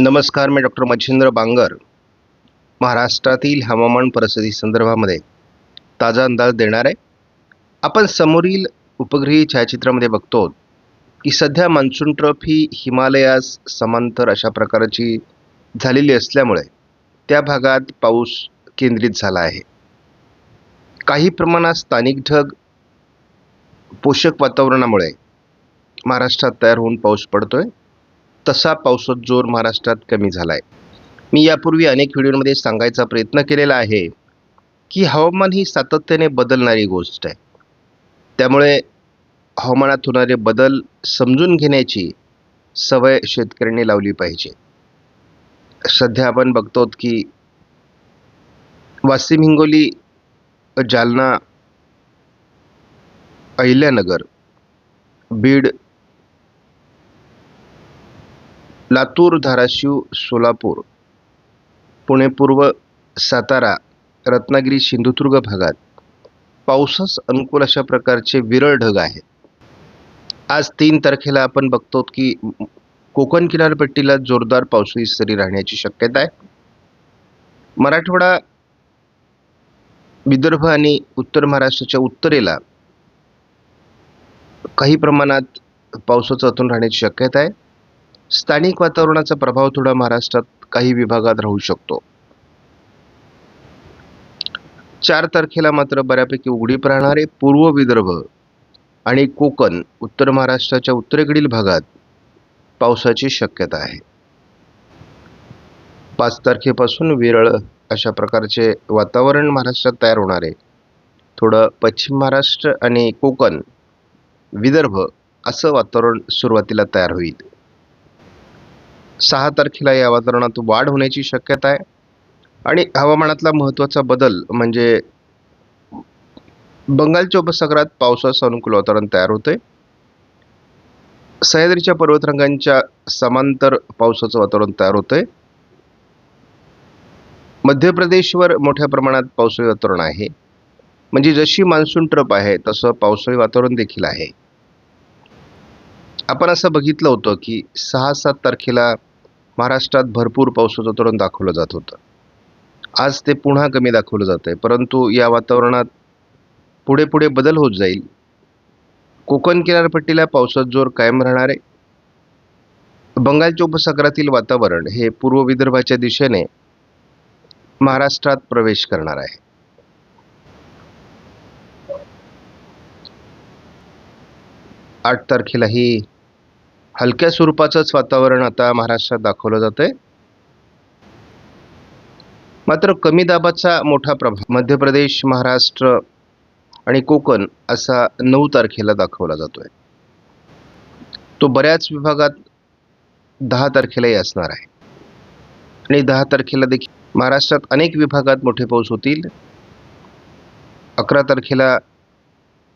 नमस्कार मी डॉक्टर मच्छिंद्र बांगर. महाराष्ट्रातील हवामान परिस्थिती संदर्भामध्ये ताजा अंदाज देणार आहे. आपण समोरील उपग्रही छायाचित्रामध्ये बघतो की सध्या मान्सून ट्रफ ही हिमालयास समांतर अशा प्रकारची झालेली असल्यामुळे त्या भागात पाऊस केंद्रित झाला आहे. काही प्रमाणात स्थानिक ढग पोषक वातावरणामुळे महाराष्ट्रात तयार होऊन पाऊस पडतोय. तसा पावसात जोर महाराष्ट्रात कमी झाला आहे मी यापूर्वी अनेक व्हिडिओमध्ये सांगायचा प्रयत्न केलेला आहे की हवामान ही सातत्याने बदलणारी गोष्ट आहे. त्यामुळे हवामानात होणारे बदल समजून घेण्याची सवय शेतकऱ्यांनी लावली पाहिजे. सध्या आपण बघतो की वाशिम हिंगोली जालना अहिल्यानगर बीड लातूर धाराशिव सोलापूर पुणे पूर्व सातारा रत्नागिरी सिंधुदुर्ग भागात पावसास अनुकूल अशा प्रकारचे विरळ ढग आहेत. आज तीन तारखेला आपण बघतो की कोकण किनारपट्टीला जोरदार पावसाळी सरी राहण्याची शक्यता आहे. मराठवाडा विदर्भ आणि उत्तर महाराष्ट्राच्या उत्तरेला काही प्रमाणात पावसाचं अतून राहण्याची शक्यता आहे. स्थानिक वातावरणाचा प्रभाव थोडा महाराष्ट्रात काही विभागात राहू शकतो. चार तारखेला मात्र बऱ्यापैकी उघडीप राहणारे पूर्व विदर्भ आणि कोकण उत्तर महाराष्ट्राच्या उत्तरेकडील भागात पावसाची शक्यता आहे. पाच तारखेपासून विरळ अशा प्रकारचे वातावरण महाराष्ट्रात तयार होणार. आहे थोडं पश्चिम महाराष्ट्र आणि कोकण विदर्भ असं वातावरण सुरुवातीला तयार होईल. सहा तारखेला या वातावरणात वाढ होण्याची शक्यता आहे. आणि हवामानातला महत्त्वाचा बदल म्हणजे बंगालच्या उपसागरात पावसाचं अनुकूल वातावरण तयार होतंय. सह्याद्रीच्या पर्वतरंगांच्या समांतर पावसाचं वातावरण तयार होतंय. मध्य प्रदेशवर मोठ्या प्रमाणात पावसाळी वातावरण आहे. म्हणजे जशी मान्सून ट्रप आहे तसं पावसाळी वातावरण देखील आहे. आपण असं बघितलं होतं की सहा सात तारखेला महाराष्ट्रात भरपूर पावसाचं तोरण दाखवलं जात होतं. आज ते पुन्हा कमी दाखवलं जात आहे परंतु या वातावरणात पुढे पुढे बदल होत जाईल. कोकण किनारपट्टीला पावसाचा जोर कायम राहणार आहे. बंगालच्या उपसागरातील वातावरण हे पूर्व विदर्भाच्या दिशेने महाराष्ट्रात प्रवेश करणार आहे. आठ तारखेलाही हलक्या स्वरूपाचंच वातावरण आता महाराष्ट्रात दाखवलं जात आहे मात्र कमी दाबाचा मोठा प्रभाव मध्य प्रदेश महाराष्ट्र आणि कोकण असा नऊ तारखेला दाखवला जातो आहे तो बऱ्याच विभागात दहा तारखेलाही असणार आहे. आणि दहा तारखेला देखील महाराष्ट्रात अनेक विभागात मोठे पाऊस होतील. अकरा तारखेला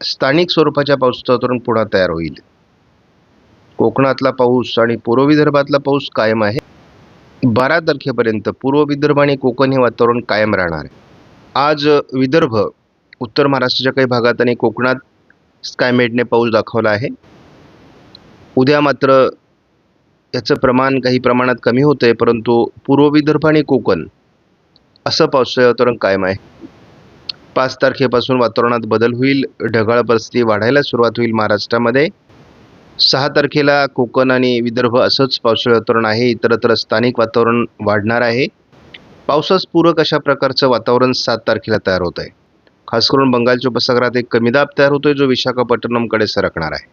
स्थानिक स्वरूपाच्या पावसाचं वातावरण पुन्हा तयार होईल. कोकणातला पाऊस आणि पूर्व विदर्भातला पाऊस कायम आहे. बारा तारखेपर्यंत पूर्व विदर्भ आणि कोकण हे वातावरण कायम राहणार आहे. आज विदर्भ उत्तर महाराष्ट्राच्या काही भागात आणि कोकणात स्कायमेटने पाऊस दाखवला आहे. उद्या मात्र याचं प्रमाण काही प्रमाणात कमी होतं आहे परंतु पूर्व विदर्भ आणि कोकण असं पावसाळी वातावरण कायम आहे. पाच तारखेपासून वातावरणात बदल होईल ढगाळ परिस्थिती वाढायला सुरुवात होईल महाराष्ट्रामध्ये. सहा तारखेला कोकण आणि विदर्भ असंच पावसाळी वातावरण आहे. इतरत्र स्थानिक वातावरण वाढणार आहे. पावसास पूरक अशा प्रकारचं वातावरण सात तारखेला तयार होत आहे खास करून बंगालच्या उपसागरात एक कमी दाब तयार होतोय जो विशाखापट्टणमकडे सरकणार आहे.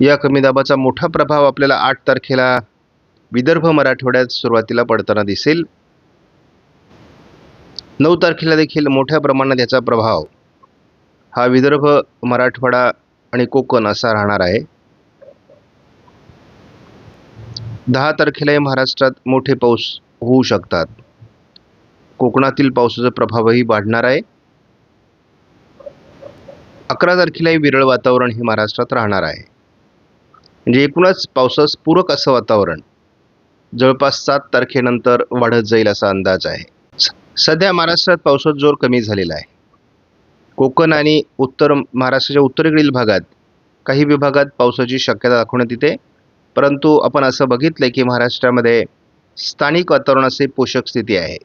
या कमी दाबाचा मोठा प्रभाव आपल्याला आठ तारखेला विदर्भ मराठवाड्यात सुरुवातीला पडताना दिसेल. नऊ तारखेला देखील मोठ्या प्रमाणात याचा प्रभाव हा विदर्भ मराठवाडा आणि कोकण असा राहणार आहे. दहा तारखेलाही महाराष्ट्रात मोठे पाऊस होऊ शकतात. कोकणातील पावसाचा प्रभावही वाढणार आहे. अकरा तारखेलाही विरळ वातावरण हे महाराष्ट्रात राहणार आहे. म्हणजे एकूणच पावसास पूरक असं वातावरण जवळपास सात तारखेनंतर वाढत जाईल असा अंदाज आहे. सध्या महाराष्ट्रात पावसाचा जोर कमी झालेला आहे. कोकण आणि उत्तर महाराष्ट्राच्या उत्तरेकडील भागात काही विभागात पावसाची शक्यता दाखवण्यात येते. परंतु आपण असं बघितलं की महाराष्ट्रामध्ये स्थानिक वातावरणाची पोषक स्थिती आहे.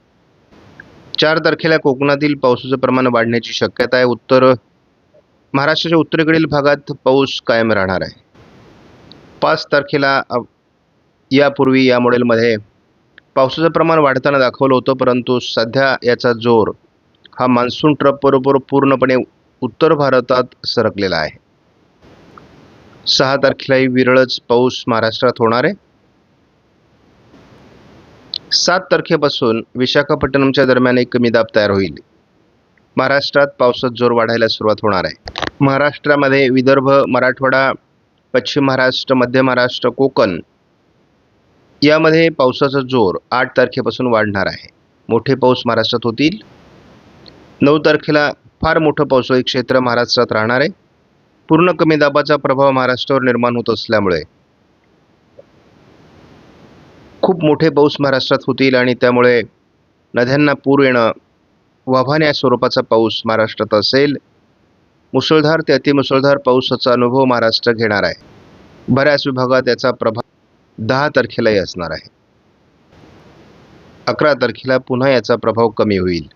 चार तारखेला कोकणातील पावसाचं प्रमाण वाढण्याची शक्यता आहे. उत्तर महाराष्ट्राच्या उत्तरेकडील भागात पाऊस कायम राहणार आहे. पाच तारखेला यापूर्वी या मॉडेलमध्ये पावसाचं प्रमाण वाढताना दाखवलं होतं परंतु सध्या याचा जोर हा मान्सून ट्रपबरोबर पूर्णपणे उत्तर भारतात सरकलेला आहे. सहा तारखेलाही विरळच पाऊस महाराष्ट्रात होणार आहे. सात तारखेपासून विशाखापट्टणमच्या दरम्यान एक कमी दाब तयार होईल. महाराष्ट्रात पावसात जोर वाढायला सुरुवात होणार आहे. महाराष्ट्रामध्ये विदर्भ मराठवाडा पश्चिम महाराष्ट्र मध्य महाराष्ट्र कोकण यामध्ये पावसाचा जोर आठ तारखेपासून वाढणार आहे. मोठे पाऊस महाराष्ट्रात होतील. नऊ तारखेला फार मोठं पावसाळी क्षेत्र महाराष्ट्रात राहणार आहे. पूर्ण कमी दाबाचा प्रभाव महाराष्ट्रावर निर्माण होत असल्यामुळे. खूप मोठे पाऊस महाराष्ट्रात होतील आणि त्यामुळे नद्यांना पूर येणं वाभाण्या स्वरूपाचा पाऊस महाराष्ट्रात असेल. मुसळधार ते अतिमुसळधार पावसाचा अनुभव महाराष्ट्र घेणार आहे. बऱ्याच विभागात याचा प्रभाव दहा तारखेलाही असणार आहे. अकरा तारखेला पुन्हा याचा प्रभाव कमी होईल.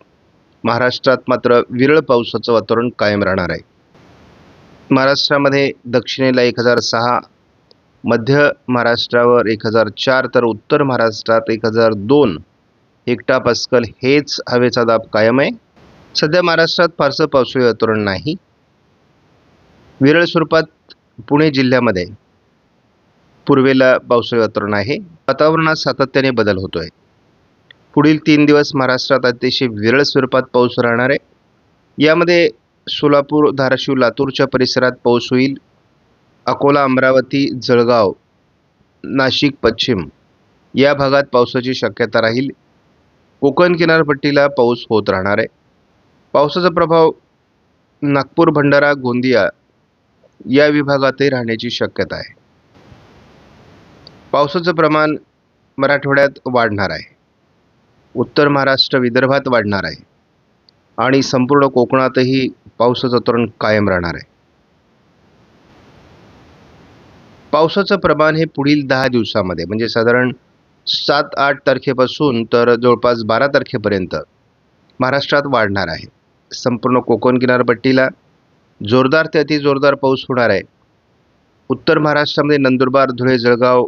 महाराष्ट्रात मात्र विरळ पावसाचं वातावरण कायम राहणार आहे. महाराष्ट्रामध्ये दक्षिणेला एक हजार सहा मध्य महाराष्ट्रावर एक हजार चार तर उत्तर महाराष्ट्रात एक हजार दोन. हेक्टा पास्कल हेच हवेचा दाब कायम आहे. सध्या महाराष्ट्रात फारसं पावसाळी वातावरण नाही. विरळ स्वरूपात पुणे जिल्ह्यामध्ये पूर्वेला पावसाळी वातावरण आहे. वातावरणात सातत्याने बदल होतो आहे पुढील तीन दिवस महाराष्ट्रात अतिशय विरळ स्वरूपात पाऊस राहणार आहे. यामध्ये सोलापूर धाराशिव लातूरच्या परिसरात पाऊस होईल. अकोला अमरावती जळगाव नाशिक पश्चिम या भागात पावसाची शक्यता राहील. कोकण किनारपट्टीला पाऊस होत राहणार आहे. पावसाचा प्रभाव नागपूर भंडारा गोंदिया या विभागातही राहण्याची शक्यता आहे. पावसाचं प्रमाण मराठवाड्यात वाढणार आहे. उत्तर महाराष्ट्र विदर्भात वाढणार आहे. आणि संपूर्ण कोकणातही पावसाचं तरण कायम राहणार आहे. पावसाचं प्रमाण हे पुढील दहा दिवसामध्ये म्हणजे साधारण सात आठ तारखेपासून तर जवळपास बारा तारखेपर्यंत महाराष्ट्रात वाढणार आहे. संपूर्ण कोकण किनारपट्टीला जोरदार ते अतिजोरदार पाऊस होणार आहे. उत्तर महाराष्ट्रामध्ये नंदुरबार धुळे जळगाव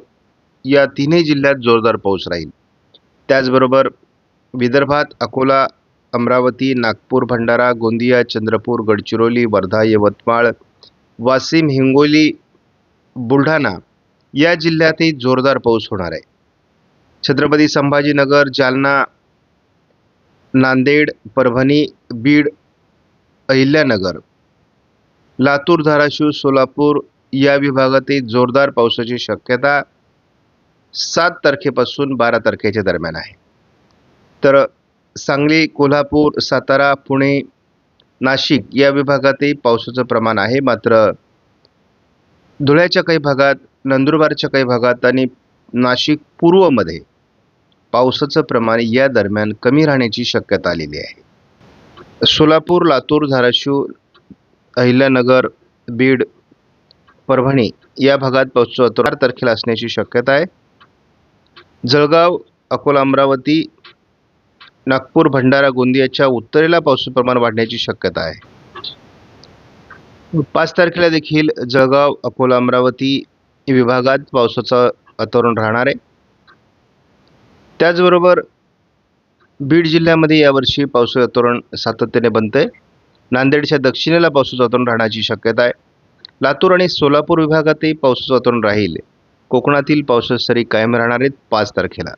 या तिन्ही जिल्ह्यात जोरदार पाऊस राहील. त्याचबरोबर विदर्भात अकोला अमरावती नागपूर भंडारा गोंदिया चंद्रपूर गडचिरोली वर्धा यवतमाळ वाशिम हिंगोली बुलढाणा या जिल्ह्यातही जोरदार पाऊस होणार आहे. छत्रपती संभाजीनगर जालना नांदेड परभणी बीड अहिल्यानगर लातूर धाराशिव सोलापूर या विभागातही जोरदार पावसाची शक्यता सात तारखेपासून बारा तारखेच्या दरम्यान आहे. तर सांगली कोल्हापूर सातारा पुणे नाशिक या विभागातही पावसाचं प्रमाण आहे. मात्र धुळ्याच्या काही भागात नंदुरबारच्या काही भागात आणि नाशिक पूर्वमध्ये पावसाचं प्रमाण या दरम्यान कमी राहण्याची शक्यता आलेली आहे. सोलापूर लातूर धाराशिव अहिल्यानगर बीड परभणी या भागात पावसाचं वातावरण चार तारखेला असण्याची शक्यता आहे. जळगाव अकोला अमरावती नागपूर भंडारा गोंदियाच्या उत्तरेला पावसाचं प्रमाण वाढण्याची शक्यता आहे. पाच तारखेला देखील जळगाव अकोला अमरावती विभागात पावसाचं वातावरण राहणार आहे. त्याचबरोबर बीड जिल्ह्यामध्ये यावर्षी पावसाचं वातावरण सातत्याने बनतंय. नांदेडच्या दक्षिणेला पावसाचं वातावरण राहण्याची शक्यता आहे. लातूर आणि सोलापूर विभागातही पावसाचं वातावरण राहील. कोकणातील पावसाच्या सरी कायम राहणार आहेत पाच तारखेला.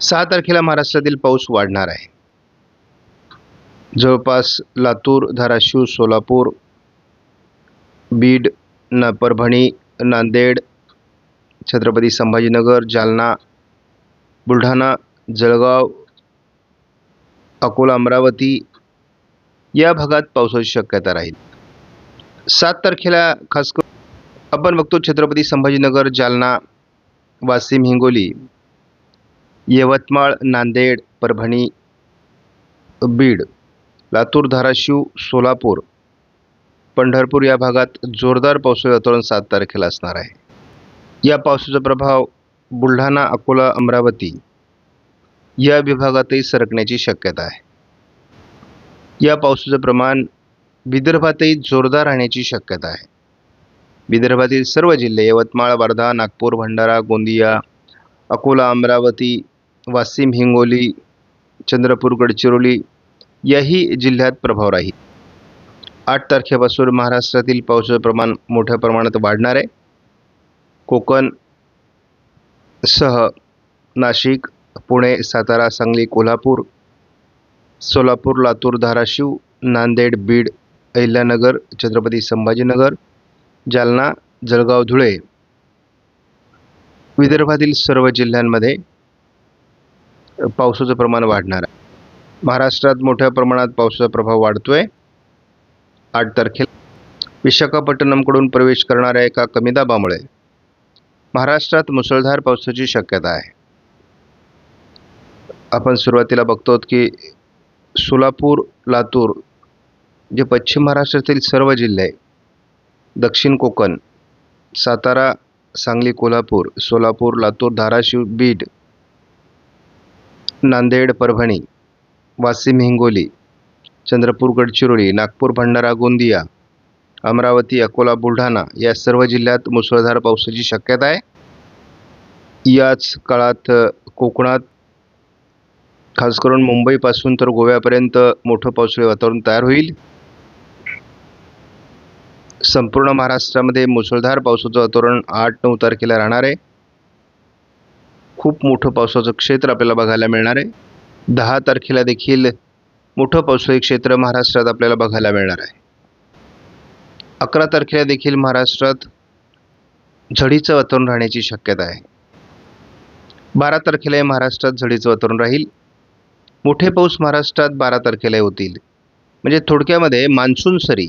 सहा तारखेला महाराष्ट्रातील पाऊस वाढणार आहे. जवळपास लातूर धाराशिव सोलापूर बीड न परभणी नांदेड छत्रपती संभाजीनगर जालना बुलढाणा जळगाव अकोला अमरावती या भागात पावसाची शक्यता राहील. सात तारखेला खास करून आपण बघतो छत्रपती संभाजीनगर जालना वाशिम हिंगोली यवतमाळ नांदेड परभणी बीड लातूर धाराशिव सोलापूर पंढरपूर या भागात जोरदार पावसाळी वातावरण सात तारखेला असणार आहे. या पावसाचा प्रभाव बुलढाणा अकोला अमरावती या विभागातही सरकण्याची शक्यता आहे. या पावसाचं प्रमाण विदर्भातही जोरदार राहण्याची शक्यता आहे. विदर्भातील सर्व जिल्हे यवतमाळ वर्धा नागपूर भंडारा गोंदिया अकोला अमरावती वाशिम हिंगोली चंद्रपूर गडचिरोली याही जिल्ह्यात प्रभाव राहील. आठ तारखेपासून महाराष्ट्रातील पावसाचं प्रमाण मोठ्या प्रमाणात वाढणार आहे. कोकण सह नाशिक पुणे सातारा सांगली कोल्हापूर सोलापूर लातूर धाराशिव नांदेड बीड अहिल्यानगर छत्रपती संभाजीनगर जालना जळगाव धुळे विदर्भातील सर्व जिल्ह्यांमध्ये पावसाचं प्रमाण वाढणार आहे. महाराष्ट्रात मोठ्या प्रमाणात पावसाचा प्रभाव वाढतोय. आठ तारखेला विशाखापट्टणमकडून प्रवेश करणाऱ्या एका कमी दाबामुळे महाराष्ट्रात मुसळधार पावसाची शक्यता आहे. आपण सुरुवातीला बघतो की सोलापूर लातूर जे पश्चिम महाराष्ट्रातील सर्व जिल्हे दक्षिण कोकण सातारा सांगली कोल्हापूर सोलापूर लातूर धाराशिव बीड नांदेड परभणी. वाशिम हिंगोली चंद्रपूर गडचिरोली नागपूर भंडारा गोंदिया अमरावती अकोला बुलढाणा या सर्व जिल्ह्यात मुसळधार पावसाची शक्यता आहे. याच काळात कोकणात खास करून मुंबईपासून तर गोव्यापर्यंत मोठं पावसाळी वातावरण तयार होईल. संपूर्ण महाराष्ट्रामध्ये मुसळधार पावसाचं वातावरण आठ नऊ तारखेला राहणार आहे. खूप मोठं पावसाचं क्षेत्र आपल्याला बघायला मिळणार आहे. दहा तारखेला देखील मोठं पावसाळी क्षेत्र महाराष्ट्रात आपल्याला बघायला मिळणार आहे. अकरा तारखेला देखील महाराष्ट्रात झडीचं वातावरण राहण्याची शक्यता आहे. बारा तारखेलाही महाराष्ट्रात झडीचं वातावरण राहील. मोठे पाऊस महाराष्ट्रात बारा तारखेला होतील. म्हणजे थोडक्यामध्ये मान्सून सरी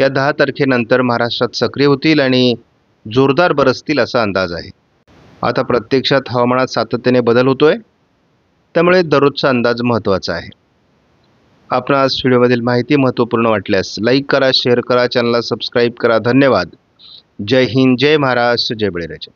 या दहा तारखेनंतर महाराष्ट्रात सक्रिय होतील आणि जोरदार बरसतील असा अंदाज आहे. आता प्रत्यक्षात हवामानात सातत्याने बदल होतो आहे त्यामुळे दररोजचा अंदाज महत्त्वाचा आहे. आपणास व्हिडिओमधील माहिती महत्त्वपूर्ण वाटल्यास लाईक करा शेअर करा चॅनलला सबस्क्राईब करा. धन्यवाद. जय हिंद जय महाराष्ट्र जय बळीराजा.